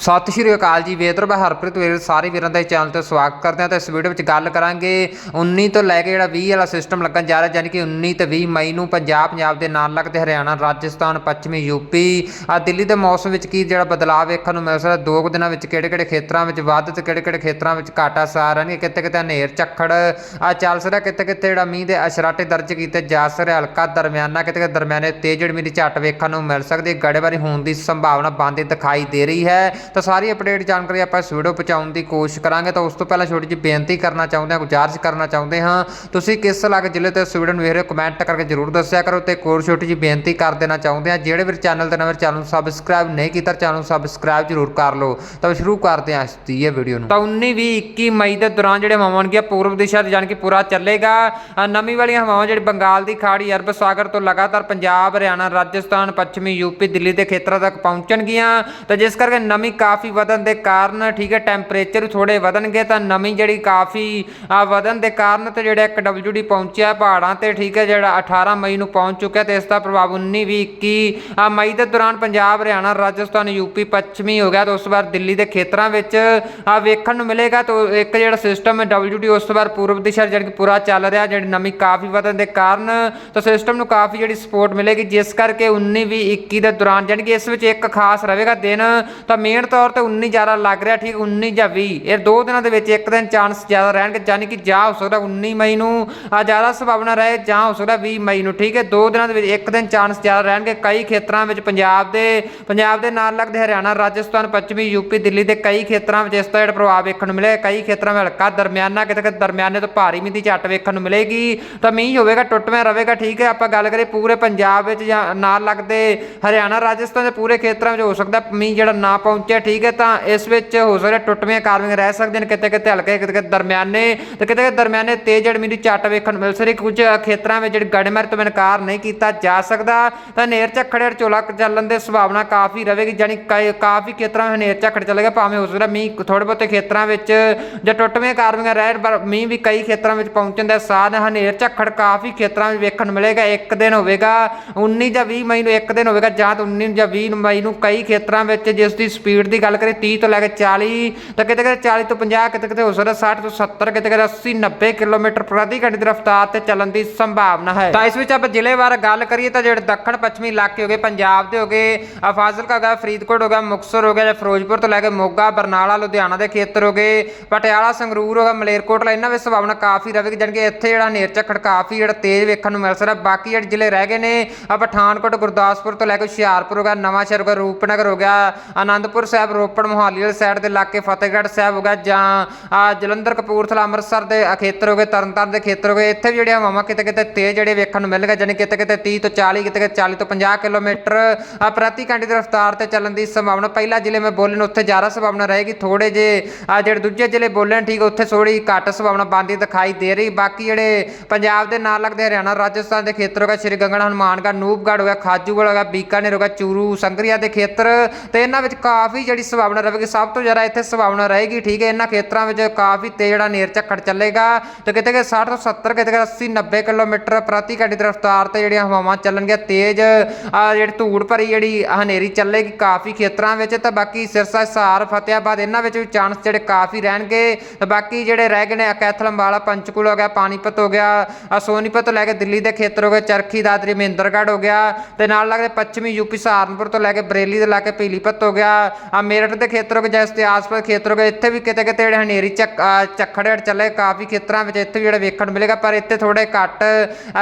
ਸਤਿ ਸ਼੍ਰੀ ਅਕਾਲ ਜੀ ਵੇਤਰ ਮੈਂ ਹਰਪ੍ਰੀਤ ਵੀਰ, ਸਾਰੇ ਵੀਰਾਂ ਦਾ ਚੈਨਲ ਤੇ ਸਵਾਗਤ ਕਰਦੇ ਹਾਂ ਤੇ ਇਸ ਵੀਡੀਓ ਵਿੱਚ ਗੱਲ ਕਰਾਂਗੇ 19 ਤੋਂ ਲੈ ਕੇ ਜਿਹੜਾ 20 ਵਾਲਾ ਸਿਸਟਮ ਲੱਗਣ ਜਾ ਰਿਹਾ ਯਾਨੀ ਕਿ 19 ਤੇ 20 ਮਈ ਨੂੰ ਪੰਜਾਬ ਪੰਜਾਬ ਦੇ ਨਾਲ ਲੱਗਦੇ ਹਰਿਆਣਾ, ਰਾਜਸਥਾਨ, ਪੱਛਮੀ ਯੂਪੀ ਆ ਦਿੱਲੀ ਦੇ ਮੌਸਮ ਵਿੱਚ ਕੀ ਜਿਹੜਾ ਬਦਲਾਅ ਵੇਖਣ ਨੂੰ ਮਿਲ ਸਕਦਾ? ਦੋ ਕੁ ਦਿਨਾਂ ਵਿੱਚ ਕਿਹੜੇ ਕਿਹੜੇ ਖੇਤਰਾਂ ਵਿੱਚ ਵੱਧ ਤੇ ਕਿਹੜੇ ਕਿਹੜੇ ਖੇਤਰਾਂ ਵਿੱਚ ਘਾਟਾ ਸਾਰ ਰਹਿਣਗੇ? ਕਿਤੇ ਕਿਤੇ ਹਨੇਰ ਝੱਖੜ ਆ ਚੱਲ ਸਕਦਾ? ਕਿਤੇ ਕਿਤੇ ਜਿਹੜਾ ਮੀਂਹ ਦੇ ਅਸ਼ਰਾਟੇ ਦਰਜ ਕੀਤੇ ਜਾ ਸਕਦੇ ਹਲਕਾ ਦਰਮਿਆਨਾ ਕਿਤੇ ਕਿਤੇ ਦਰਮਿਆਨੇ ਤੇਜ਼ ਜਿਹੜੀ ਮੀਂਹ ਦੀ ਝੱਟ ਵੇਖਣ ਨੂੰ ਮਿਲ ਸਕਦੀ? ਗੜੇਬਾਰੀ ਹੋਣ ਦੀ ਸੰਭਾਵਨਾ ਬੰਦੀ ਦਿਖਾਈ ਦੇ ਰਹੀ ਹੈ। ਤਾਂ ਸਾਰੀ ਅਪਡੇਟ ਜਾਣਕਾਰੀ ਆਪਾਂ ਇਸ ਵੀਡੀਓ ਪਹੁੰਚਾਉਣ ਦੀ ਕੋਸ਼ਿਸ਼ ਕਰਾਂਗੇ। ਤਾਂ ਉਸ ਤੋਂ ਪਹਿਲਾਂ ਛੋਟੀ ਜਿਹੀ ਬੇਨਤੀ ਕਰਨਾ ਚਾਹੁੰਦੇ ਹਾਂ ਗੁਜ਼ਾਰਿਸ਼ ਕਰਨਾ ਚਾਹੁੰਦੇ ਹਾਂ। ਤੁਸੀਂ ਕਿਸ ਇਲਾਕੇ ਜ਼ਿਲ੍ਹੇ ਤੋਂ ਇਸ ਵੀਡੀਓ ਨੂੰ ਵੇਖ ਰਹੇ ਹੋ ਕਮੈਂਟ ਕਰਕੇ ਜਰੂਰ ਦੱਸਿਆ ਕਰੋ ਤੇ ਇੱਕ ਹੋਰ ਛੋਟੀ ਜਿਹੀ ਬੇਨਤੀ ਕਰ ਦੇਣਾ ਚਾਹੁੰਦੇ ਹਾਂ। ਜਿਹੜੇ ਵੀ ਚੈਨਲ ਤੇ ਨਵੇਂ ਚੈਨਲ ਨੂੰ ਸਬਸਕ੍ਰਾਈਬ ਨਹੀਂ ਕੀਤਾ ਚੈਨਲ ਨੂੰ ਸਬਸਕ੍ਰਾਈਬ ਜਰੂਰ ਕਰ ਲਓ। ਤਾਂ ਸ਼ੁਰੂ ਕਰਦੇ ਹਾਂ ਇਸ ਦੀ ਇਹ ਵੀਡੀਓ ਨੂੰ। ਤਾਂ 19 20 21 ਮਈ ਦੇ ਦੌਰਾਨ ਜਿਹੜੇ ਹਵਾਵਾਂ ਗਿਆ ਪੂਰਬ ਦਿਸ਼ਾ ਤੇ ਜਾਣ ਕੇ ਪੂਰਾ ਚੱਲੇਗਾ। ਅ, ਨਵੀਂ ਵਾਲੀਆਂ ਹਵਾਵਾਂ ਜਿਹੜੀ ਬੰਗਾਲ ਦੀ ਖਾੜੀ ਅਰਬ ਸਾਗਰ ਤੋਂ ਲਗਾਤਾਰ ਪੰਜਾਬ ਹਰਿਆਣਾ ਰਾਜਸਥਾਨ ਪੱਛਮੀ ਯੂਪੀ ਦਿੱਲੀ ਦੇ ਖੇਤਰਾਂ ਤੱਕ ਪਹੁੰਚਣਗੀਆਂ। ਤਾਂ ਜਿਸ ਕਰਕੇ ਨਮੀ ਕਾਫੀ ਵਧਣ ਦੇ ਕਾਰਨ, ਠੀਕ ਹੈ ਟੈਂਪਰੇਚਰ ਵੀ ਥੋੜੇ ਵਧਣਗੇ ਤਾਂ ਨਮੀ ਜਿਹੜੀ ਕਾਫੀ ਵਧਣ ਦੇ ਕਾਰਨ ਤੇ ਜਿਹੜਾ ਇੱਕ WD ਪਹੁੰਚਿਆ ਪਹਾੜਾਂ ਤੇ, ਠੀਕ ਹੈ, ਜਿਹੜਾ 18 ਮਈ ਨੂੰ ਪਹੁੰਚ ਚੁੱਕਿਆ ਤੇ ਇਸ ਦਾ ਪ੍ਰਭਾਵ 19 20 21 ਮਈ ਦੇ ਦੌਰਾਨ ਪੰਜਾਬ, ਹਰਿਆਣਾ, ਰਾਜਸਥਾਨ ਯੂਪੀ ਪੱਛਮੀ ਹੋ ਗਿਆ ਤਾਂ ਉਸ ਤੋਂ ਬਾਅਦ ਦਿੱਲੀ ਦੇ ਖੇਤਰਾਂ ਵਿੱਚ ਵੇਖਣ ਨੂੰ ਮਿਲੇਗਾ ਤਾਂ ਇੱਕ ਜਿਹੜਾ ਸਿਸਟਮ ਹੈ WD ਉਸ ਤੋਂ ਬਾਅਦ ਪੂਰਬ ਦਿਸ਼ਾ ਜਾਣੀ ਕਿ ਪੂਰਾ ਚੱਲ ਰਿਹਾ, ਜਿਹੜੀ ਨਮੀ ਕਾਫੀ ਵਧਣ ਦੇ ਕਾਰਨ, ਤਾਂ ਸਿਸਟਮ ਨੂੰ ਕਾਫੀ ਜਿਹੜੀ ਸਪੋਰਟ ਮਿਲੇਗੀ, ਜਿਸ ਕਰਕੇ 19 20 21 ਦੇ ਦੌਰਾਨ ਜਾਣੀ ਕਿ ਇਸ ਵਿੱਚ ਇੱਕ ਖਾਸ ਰਹੇਗਾ ਦਿਨ, ਤਾਂ ਮੇਨ ਤੌਰ ਤੇ 19 ਜ਼ਿਆਦਾ ਲੱਗ ਰਿਹਾ, ਠੀਕ 19 ਜਾਂ 20 ਇਹ ਦੋ ਦਿਨਾਂ ਦੇ ਵਿੱਚ ਇੱਕ ਦਿਨ ਚਾਂਸ ਜ਼ਿਆਦਾ ਰਹਿਣਗੇ ਯਾਨੀ ਕਿ ਜਾਂ ਹੋ ਸਕਦਾ 19 ਮਈ ਨੂੰ, ਆ ਜ਼ਿਆਦਾ ਸੰਭਾਵਨਾ ਰਹੇ, ਜਾਂ ਹੋ ਸਕਦਾ 20 ਮਈ ਨੂੰ, ਠੀਕ ਹੈ। ਦੋ ਦਿਨਾਂ ਦੇ ਵਿੱਚ ਇੱਕ ਦਿਨ ਚਾਂਸ ਜ਼ਿਆਦਾ ਰਹਿਣਗੇ। ਕਈ ਖੇਤਰਾਂ ਵਿੱਚ ਪੰਜਾਬ ਦੇ ਪੰਜਾਬ ਦੇ ਨਾਲ ਲੱਗਦੇ ਹਰਿਆਣਾ, ਰਾਜਸਥਾਨ, ਪੱਛਮੀ ਯੂਪੀ ਦਿੱਲੀ ਦੇ ਕਈ ਖੇਤਰਾਂ ਵਿੱਚ ਇਸ ਦਾ ਜਿਹੜਾ ਪ੍ਰਭਾਵ ਵੇਖਣ ਨੂੰ ਮਿਲੇਗਾ ਕਈ ਖੇਤਰਾਂ ਵਿੱਚ ਹਲਕਾ ਦਰਮਿਆਨਾ, ਕਿਤੇ ਕਿਤੇ ਦਰਮਿਆਨੇ ਤੋਂ ਭਾਰੀ ਮੀਂਹ ਦੀ ਝੱਟ ਵੇਖਣ ਨੂੰ ਮਿਲੇਗੀ। ਤਾਂ ਮੀਂਹ ਹੋਵੇਗਾ, ਟੁੱਟਵੇਂ ਰਹੇਗਾ, ਠੀਕ ਹੈ। ਆਪਾਂ ਗੱਲ ਕਰੀਏ ਪੂਰੇ ਪੰਜਾਬ ਵਿੱਚ ਜਾਂ ਨਾਲ ਲੱਗਦੇ ਹਰਿਆਣਾ, ਰਾਜਸਥਾਨ ਦੇ ਪੂਰੇ ਖੇਤਰਾਂ ਵਿੱਚ ਹੋ ਸਕਦਾ ਮੀਂਹ ਜਿਹੜਾ ਨਾ ਪਹੁੰਚੇ ਪਹੁੰਚਿਆ ਠੀਕ ਹੈ, ਤਾਂ ਇਸ ਵਿੱਚ ਹੋ ਸਕਦਾ ਟੁੱਟਵੇਂ ਕਾਰਵਾਈਆਂ ਰਹਿ ਸਕਦੇ ਨੇ ਕਿਤੇ ਕਿਤੇ ਹਲਕੇ ਕਿਤੇ ਕਿਤੇ ਦਰਮਿਆਨੇ, ਤੇ ਕਿਤੇ ਕਿਤੇ ਦਰਮਿਆਨੇ ਤੇਜ਼ ਜੜਮੀ ਦੀ ਝੱਟ ਵੇਖਣ ਨੂੰ ਮਿਲ ਸਕਦੀ। ਕੁਝ ਖੇਤਰਾਂ ਵਿੱਚ ਜਿਹੜੀ ਗੜਮਰ ਤੋਂ ਇਨਕਾਰ ਨਹੀਂ ਕੀਤਾ ਜਾ ਸਕਦਾ, ਤਾਂ ਹਨੇਰ ਝੱਖੜ ਝੋਲਾ ਚੱਲਣ ਦੇ ਸੰਭਾਵਨਾ ਕਾਫੀ ਰਹੇਗੀ ਜਾਨੀ ਕਈ- ਕਾਫੀ ਖੇਤਰਾਂ ਵਿੱਚ ਹਨੇਰ ਝੱਖੜ ਚੱਲੇਗਾ ਭਾਵੇਂ ਹੋ ਸਕਦਾ ਮੀਂਹ ਥੋੜੇ ਬਹੁਤੇ ਖੇਤਰਾਂ ਵਿੱਚ ਜਾਂ ਟੁੱਟਵੇਂ ਕਾਰਵਾਈਆਂ ਰਹਿ ਪਰ ਮੀਂਹ ਵੀ ਕਈ ਖੇਤਰਾਂ ਵਿੱਚ ਪਹੁੰਚਣ ਦਾ ਸਾਧ ਹਨੇਰ ਝੱਖੜ ਕਾਫੀ ਖੇਤਰਾਂ ਵਿੱਚ ਵੇਖਣ ਨੂੰ ਮਿਲੇਗਾ, ਇੱਕ ਦਿਨ ਹੋਵੇਗਾ 19 ਜਾਂ 20 ਮਈ ਨੂੰ, ਇੱਕ ਦਿਨ ਹੋਵੇਗਾ, ਜਾਂ ਤਾਂ 19 ਜਾਂ 20 ਮਈ ਨੂੰ ਕਈ ਖੇਤਰਾਂ ਵਿੱਚ ਜਿਸ ਦੀ ਸਪੀਡ ਦੀ ਗੱਲ ਕਰੀਏ 30 ਤੋਂ ਲੈ ਕੇ 40 ਤਾਂ ਕਿਤੇ ਕਿਤੇ 40 ਤੋਂ 50 ਕਿਤੇ ਕਿਤੇ ਹੋ ਸਕਦਾ 60 ਤੋਂ 70 ਕਿਤੇ ਕਿਤੇ 80 90 ਕਿਲੋਮੀਟਰ ਪ੍ਰਤੀ ਘੰਟੇ ਦੀ ਰਫ਼ਤਾਰ ਤੇ ਚੱਲਣ ਦੀ ਸੰਭਾਵਨਾ ਹੈ। ਤਾਂ ਇਸ ਵਿੱਚ ਆਪਾਂ ਜ਼ਿਲ੍ਹੇਵਾਰ ਗੱਲ ਕਰੀਏ ਤਾਂ ਜਿਹੜੇ ਦੱਖਣ ਪੱਛਮੀ ਇਲਾਕੇ ਹੋਗੇ ਪੰਜਾਬ ਦੇ ਹੋਗੇ ਫਾਜ਼ਿਲਕਾ ਹੋ ਗਿਆ, ਫਰੀਦਕੋਟ ਹੋ ਗਿਆ, ਮੁਕਤਸਰ ਹੋ ਗਿਆ ਜਾਂ ਫਿਰੋਜ਼ਪੁਰ ਤੋਂ ਲੈ ਕੇ ਮੋਗਾ, ਬਰਨਾਲਾ, ਲੁਧਿਆਣਾ ਦੇ ਖੇਤਰ ਹੋਗੇ ਪਟਿਆਲਾ, ਸੰਗਰੂਰ ਹੋਗਾ ਮਲੇਰਕੋਟਲਾ, ਇਹਨਾਂ ਵਿੱਚ ਸੰਭਾਵਨਾ ਕਾਫੀ ਰਹੇਗੀ, ਜਾਣੀ ਕਿ ਇੱਥੇ ਜਿਹੜਾ ਹਨੇਰ ਝੱਖੜ ਕਾਫੀ ਜਿਹੜਾ ਤੇਜ਼ ਵੇਖਣ ਨੂੰ ਮਿਲ ਸਕਦਾ। ਬਾਕੀ ਜਿਹੜੇ ਜ਼ਿਲ੍ਹੇ ਰਹਿ ਗਏ ਨੇ ਆ ਪਠਾਨਕੋਟ, ਗੁਰਦਾਸਪੁਰ ਤੋਂ ਲੈ ਕੇ ਹੁਸ਼ਿਆਰਪੁਰ ਹੋ ਗਿਆ ਨਵਾਂ ਸ਼ਹਿਰ ਹੋ ਗਿਆ, ਰੂਪਨਗਰ ਹੋ ਗਿਆ ਆਨੰਦਪੁਰ ਸਾਹਿਬ ਰੋਪੜ ਮੋਹਾਲੀ ਵਾਲੀ ਸਾਈਡ ਦੇ ਇਲਾਕੇ ਫਤਿਹਗੜ੍ਹ ਸਾਹਿਬ ਹੋ ਗਿਆ ਜਾਂ ਜਲੰਧਰ, ਕਪੂਰਥਲਾ, ਅੰਮ੍ਰਿਤਸਰ ਦੇ ਖੇਤਰ ਹੋ ਗਏ, ਤਰਨਤਾਰਨ ਦੇ ਖੇਤਰ ਹੋ ਗਏ, ਇੱਥੇ ਵੀ ਜਿਹੜੇ ਹਵਾਵਾਂ ਕਿਤੇ ਕਿਤੇ ਤੇਜ਼ ਜਿਹੜੇ ਵੇਖਣ ਨੂੰ ਮਿਲਣਗੇ ਜਾਣੀ ਕਿਤੇ ਕਿਤੇ 30 ਤੋਂ 40 ਕਿਤੇ ਕਿਤੇ 40 ਤੋਂ 50 ਕਿਲੋਮੀਟਰ ਪ੍ਰਤੀ ਘੰਟੇ ਦੀ ਰਫ਼ਤਾਰ ਤੇ ਚੱਲਣ ਦੀ ਸੰਭਾਵਨਾ, ਪਹਿਲਾ ਜ਼ਿਲ੍ਹੇ ਮੈਂ ਬੋਲਣ ਉੱਥੇ ਜ਼ਿਆਦਾ ਸੰਭਾਵਨਾ ਰਹੇਗੀ ਥੋੜੇ ਜੇ ਜਿਹੜੇ ਦੂਜੇ ਜ਼ਿਲ੍ਹੇ ਬੋਲਣ ਠੀਕ, ਉੱਥੇ ਥੋੜੀ ਘੱਟ ਸੰਭਾਵਨਾ ਬਣਦੀ ਦਿਖਾਈ ਦੇ ਰਹੀ, ਬਾਕੀ ਜਿਹੜੇ ਪੰਜਾਬ ਦੇ ਨਾਲ ਲੱਗਦੇ ਹਰਿਆਣਾ, ਰਾਜਸਥਾਨ ਦੇ ਖੇਤਰ ਹੋ ਗਿਆ, ਸ਼੍ਰੀ ਗੰਗਣਾ, ਹਨੂਮਾਨਗੜ੍ਹ, ਨੂਪਗੜ੍ਹ ਹੋ ਗਿਆ, ਖਾਜੂਗੜ੍ਹ ਹੋ ਗਿਆ, ਬੀਕਾਨੇਰ ਹੋ ਗਿਆ, ਚੂਰੂ, ਸੰਗਰੀਆ ਦੇ ਖੇਤਰ, ਤੇ ਇਹਨਾਂ ਵਿੱਚ ਕਾਫੀ ਕਾਫੀ ਜਿਹੜੀ ਸੰਭਾਵਨਾ ਰਹੇਗੀ, ਸਭ ਤੋਂ ਜ਼ਿਆਦਾ ਇੱਥੇ ਸੰਭਾਵਨਾ ਰਹੇਗੀ, ਠੀਕ ਹੈ, ਇਹਨਾਂ ਖੇਤਰਾਂ ਵਿੱਚ ਕਾਫੀ ਤੇਜ਼ ਜਿਹੜਾ ਨੇਰ ਝੱਖੜ ਚੱਲੇਗਾ। ਤੇ ਕਿਤੇ ਕਿ 60 ਤੋਂ 70 ਕਿਤੇ ਕਿ 80 90 ਕਿਲੋਮੀਟਰ ਪ੍ਰਤੀ ਘੰਟੇ ਦੀ ਰਫ਼ਤਾਰ ਤੇ ਜਿਹੜੀਆਂ ਹਵਾਵਾਂ ਚੱਲਣਗੀਆਂ, ਤੇਜ਼ ਜਿਹੜੀ ਧੂੜ ਭਰੀ ਜਿਹੜੀ ਹਨੇਰੀ ਚੱਲੇਗੀ ਕਾਫੀ ਖੇਤਰਾਂ ਵਿੱਚ। ਤੇ ਬਾਕੀ ਸਿਰਸਾ ਸਾਰ ਫਤਿਆਬਾਦ, ਇਹਨਾਂ ਵਿੱਚ ਵੀ ਚਾਂਸ ਜਿਹੜੇ ਕਾਫੀ ਰਹਿਣਗੇ। ਤੇ ਬਾਕੀ ਜਿਹੜੇ ਰਹਿ ਗਏ ਨੇ ਕੈਥਲ ਅੰਬਾਲਾ ਪੰਚਕੂਲ ਹੋ ਗਿਆ, ਪਾਣੀਪਤ ਹੋ ਗਿਆ ਸੋਨੀਪਤ ਤੋਂ ਲੈ ਕੇ ਦਿੱਲੀ ਦੇ ਖੇਤਰ ਹੋ ਗਏ, ਚਰਖੀ ਦਾਦਰੀ ਮਹਿੰਦਰਗੜ੍ਹ ਹੋ ਗਿਆ। ਤੇ ਨਾਲ ਲੱਗਦੇ ਪੱਛਮੀ ਯੂਪੀ ਸਹਾਰਨਪੁਰ ਤੋਂ ਲੈ ਕੇ ਬਰੇਲੀ ਦੇ ਕੇ ਪੀਲੀਪਤ ਹੋ ਗਿਆ। ਆ ਦੇ ਖੇਤਰ ਹੋ ਗਏ ਜਿਸ ਦੇ ਆਸ-ਪਾਸ ਖੇਤਰ ਹੋ ਗਏ ਇੱਥੇ ਵੀ ਕਿਤੇ ਕਿਤੇ ਜਿਹੜੇ ਹਨੇਰੀ ਚੱਕ ਆ ਝੱਖੜ ਚੱਲੇ ਕਾਫੀ ਖੇਤਰਾਂ ਵਿੱਚ ਇੱਥੇ ਵੀ ਜਿਹੜਾ ਵੇਖਣ ਨੂੰ ਮਿਲੇਗਾ, ਪਰ ਇੱਥੇ ਥੋੜੇ ਘੱਟ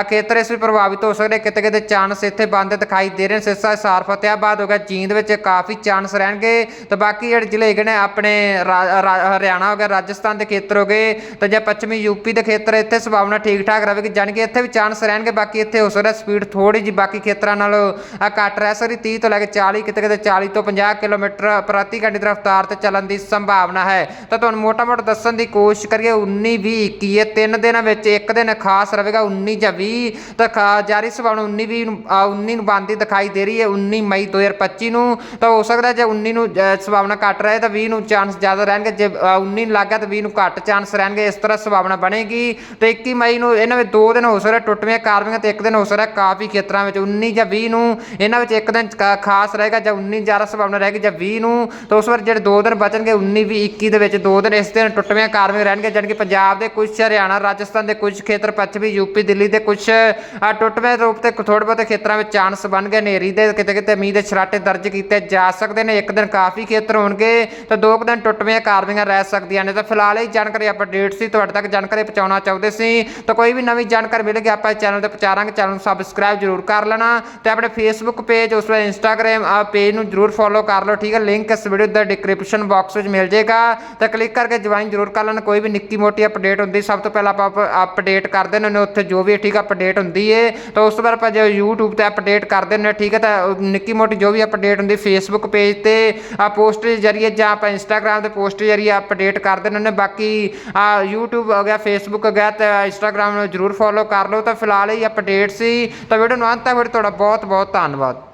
ਖੇਤਰ ਇਸ ਵਿੱਚ ਪ੍ਰਭਾਵਿਤ ਹੋ ਸਕਦੇ ਕਿਤੇ ਕਿਤੇ ਚਾਂਸ ਇੱਥੇ ਬੰਦ ਦਿਖਾਈ ਦੇ ਰਹੇ ਨੇ। ਸਿਰਸਾ ਸਾਰ ਫਤਿਆਬਾਦ ਹੋ ਗਿਆ, ਜੀਂਦ ਵਿੱਚ ਕਾਫੀ ਚਾਂਸ ਰਹਿਣਗੇ। ਤੇ ਬਾਕੀ ਜਿਹੜੇ ਜ਼ਿਲ੍ਹੇ ਹੈਗੇ ਨੇ, ਆਪਣੇ ਰਾ- ਹਰਿਆਣਾ ਹੋ ਗਿਆ, ਰਾਜਸਥਾਨ ਦੇ ਖੇਤਰ ਹੋ ਗਏ, ਤੇ ਜਾਂ ਪੱਛਮੀ ਯੂਪੀ ਦੇ ਖੇਤਰ ਇੱਥੇ ਸੰਭਾਵਨਾ ਠੀਕ ਠਾਕ ਰਹੇਗੀ, ਜਾਣੀ ਕਿ ਇੱਥੇ ਵੀ ਚਾਂਸ ਰਹਿਣਗੇ। ਬਾਕੀ ਇੱਥੇ ਹੋ ਸਕਦਾ ਸਪੀਡ ਥੋੜੀ ਜੀ ਬਾਕੀ ਖੇਤਰਾਂ ਨਾਲੋਂ ਘੱਟ ਰਹਿ ਸਕਦੀ 30 ਤੋਂ ਲੈ ਕੇ 40 ਕਿਤੇ ਕਿਤੇ 40 ਤੋਂ 50 ਕਿਲੋਮੀਟਰ ਪ੍ਰਤੀ ਘੰਟੇ ਦੀ ਰਫ਼ਤਾਰ ਤੇ ਚੱਲਣ ਦੀ ਸੰਭਾਵਨਾ ਹੈ। ਤਾਂ ਤੁਹਾਨੂੰ ਮੋਟਾ-ਮੋਟਾ ਦੱਸਣ ਦੀ ਕੋਸ਼ਿਸ਼ ਕਰੀਏ 19 20 21 ਇਹ ਤਿੰਨ ਦਿਨਾਂ ਵਿੱਚ ਇੱਕ ਦਿਨ ਖਾਸ ਰਹੇਗਾ 19 ਜਾਂ 20 ਤਾਂ ਖਾ- ਜਾਰੀ ਸੰਭਾਵਨਾ 19 20 ਨੂੰ ਆ, 19 ਨੂੰ ਬੰਦੀ ਦਿਖਾਈ ਦੇ ਰਹੀ ਹੈ 19 ਮਈ 2025 ਨੂੰ। ਤਾਂ ਹੋ ਸਕਦਾ ਜੇ 19 ਨੂੰ ਸੰਭਾਵਨਾ ਘੱਟ ਰਹੇ ਤਾਂ 20 ਨੂੰ ਚਾਂਸ ਜ਼ਿਆਦਾ ਰਹਿਣਗੇ। ਜੇ ਅ, 19 ਨੂੰ ਲੱਗ ਗਿਆ ਤਾਂ 20 ਨੂੰ ਘੱਟ ਚਾਂਸ ਰਹਿਣਗੇ। ਇਸ ਤਰ੍ਹਾਂ ਸੰਭਾਵਨਾ ਬਣੇਗੀ। ਤੇ 21 ਮਈ ਨੂੰ ਇਹਨਾਂ ਵਿੱਚ ਦੋ ਦਿਨ ਹੋ ਸਕਦਾ ਟੁੱਟਵੀਆਂ ਕਾਰਵਾਈਆਂ ਤੇ ਇੱਕ ਦਿਨ ਹੋ ਸਕਦਾ ਕਾਫੀ ਖੇਤਰਾਂ ਵਿੱਚ 19 ਜਾਂ 20 ਨੂੰ। ਇਹਨਾਂ ਵਿੱਚ ਇੱਕ ਦਿਨ ਕ- ਖਾਸ ਰਹੇਗਾ ਜਾਂ 19 ਜ਼ਿਆਦਾ ਸੰਭਾਵਨਾ ਰਹੇਗੀ ਜਾਂ 20 ਨੂੰ। ਨੂੰ। ਤਾਂ ਉਸ ਵਾਰ ਜਿਹੜੇ ਦੋ ਦਿਨ ਬਚਣਗੇ 19 ਵੀ 21 ਦੇ ਵਿੱਚ ਦੋ ਦਿਨ ਇਸ ਦਿਨ ਟੁੱਟਵੀਆਂ ਕਾਰਵਾਈਆਂ ਰਹਿਣਗੇ ਜਾਣੀ ਕਿ ਪੰਜਾਬ ਦੇ ਕੁਝ ਹਰਿਆਣਾ ਰਾਜਸਥਾਨ ਦੇ ਕੁਝ ਖੇਤਰ ਪੱਛਮੀ ਯੂਪੀ ਦਿੱਲੀ ਦੇ ਕੁਝ ਅ, ਟੁੱਟਵੇਂ ਰੂਪ ਤੇ ਥੋੜ੍ਹੇ ਬਹੁਤੇ ਖੇਤਰਾਂ ਵਿੱਚ ਚਾਂਸ ਬਣ ਗਏ। ਹਨੇਰੀ ਦੇ ਕਿਤੇ ਕਿਤੇ ਮੀਂਹ ਦੇ ਛਰਾਟੇ ਦਰਜ ਕੀਤੇ ਜਾ ਸਕਦੇ ਨੇ। ਇੱਕ ਦਿਨ ਕਾਫੀ ਖੇਤਰ ਹੋਣਗੇ ਤਾਂ ਦੋ ਕੁ ਦਿਨ ਟੁੱਟਵੀਆਂ ਕਾਰਵਾਈਆਂ ਰਹਿ ਸਕਦੀਆਂ ਨੇ। ਤਾਂ ਫਿਲਹਾਲ ਇਹ ਜਾਣਕਾਰੀ ਅਪਡੇਟ ਸੀ ਤੁਹਾਡੇ ਤੱਕ ਜਾਣਕਾਰੀ ਪਹੁੰਚਾਉਣਾ ਚਾਹੁੰਦੇ ਸੀ। ਤਾਂ ਕੋਈ ਵੀ ਨਵੀਂ ਜਾਣਕਾਰੀ ਮਿਲੇਗੀ ਆਪਾਂ ਇਸ ਚੈਨਲ ਤੇ ਪਹੁੰਚਾਰਾਂਗੇ। ਚੈਨਲ ਨੂੰ ਸਬਸਕ੍ਰਾਈਬ ਜਰੂਰ ਕਰ ਲੈਣਾ ਤੇ ਆਪਣੇ ਫੇਸਬੁੱਕ ਪੇਜ ਉਸ ਵੇਲੇ ਇੰਸਟਾਗ੍ਰam ਪੇਜ ਨੂੰ ਜਰੂਰ ਫੋਲੋ ਕਰ ਲਓ ਠੀਕ ਹੈ? ਲਿੰਕ ਇਸ ਵੀਡੀਓ ਦਾ ਡਿਸਕ੍ਰਿਪਸ਼ਨ ਬਾਕਸ ਵਿੱਚ ਮਿਲ ਜਾਏਗਾ। ਤਾਂ ਕਲਿੱਕ ਕਰਕੇ ਜੁਆਇਨ ਜਰੂਰ ਕਰ ਲੈਣ। ਕੋਈ ਵੀ ਨਿੱਕੀ ਮੋਟੀ ਅਪਡੇਟ ਹੁੰਦੀ, ਸਭ ਤੋਂ ਪਹਿਲਾਂ ਆਪਾਂ ਅਪਡੇਟ ਕਰਦੇ ਦਿੰਦੇ ਨੇ ਉੱਥੇ ਜੋ ਵੀ ਠੀਕ ਅਪਡੇਟ ਹੁੰਦੀ ਏ, ਤਾਂ ਉਸ ਤੋਂ ਬਾਅਦ ਆਪਾਂ ਜੇ YouTube ਤੇ ਅਪਡੇਟ ਕਰਦੇ ਦਿੰਦੇ ਨੇ ਠੀਕ ਹੈ, ਤਾਂ ਨਿੱਕੀ ਮੋਟੀ ਜੋ ਵੀ ਅਪਡੇਟ ਹੁੰਦੀ ਫੇਸਬੁੱਕ ਪੇਜ ਤੇ ਆ ਪੋਸਟ ਦੇ ਜ਼ਰੀਏ ਜਾਂ ਆਪਾਂ ਇੰਸਟਾਗ੍ਰam ਤੇ ਪੋਸਟ ਜ਼ਰੀਏ ਅਪਡੇਟ ਕਰਦੇ ਦਿੰਦੇ ਨੇ ਬਾਕੀ ਆ YouTube ਹੋ ਗਿਆ, Facebook ਹੋ ਗਿਆ, ਤੇ ਇੰਸਟਾਗ੍ਰam ਨੂੰ ਜਰੂਰ ਫੋਲੋ ਕਰ ਲਓ। ਤਾਂ ਫਿਲਹਾਲ ਇਹ ਅਪਡੇਟ ਸੀ। ਤਾਂ ਵੀਡੀਓ ਨੂੰ ਅੰਤ ਤੱਕ ਵੀਡੀਓ ਤੁਹਾਡਾ ਬਹੁਤ ਬਹੁਤ ਧੰਨਵਾਦ।